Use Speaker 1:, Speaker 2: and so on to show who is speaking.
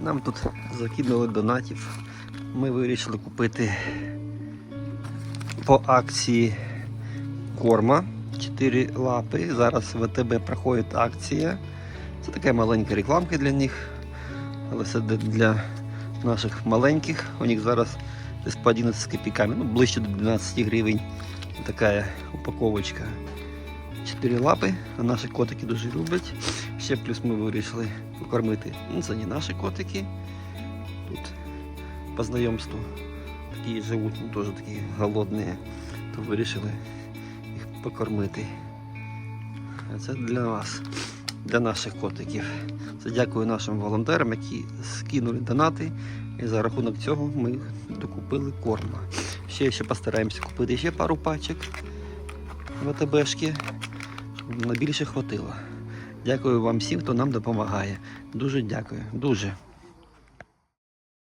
Speaker 1: Нам тут закинули донатів. Ми вирішили купити по акції корма 4 лапи. Зараз в ВТБ проходить акція. Це така маленька рекламка для них. Але це для- наших маленьких. У них зараз десь по 11 копійками, ну ближче до 12 гривень. Така упаковочка. 4 лапи, а наші котики дуже люблять. Ще плюс ми вирішили покормити. Ну, це не наші котики. Тут по знайомству такі живуть, ну, теж такі голодні, то вирішили їх покормити. А це для нас, для наших котиків. Це дякую нашим волонтерам, які скинули донати. І за рахунок цього ми докупили корма. Ще, ще постараємося купити ще пару пачок в АТБшки, щоб на більше хватило. Дякую вам всім, хто нам допомагає. Дуже дякую. Дуже.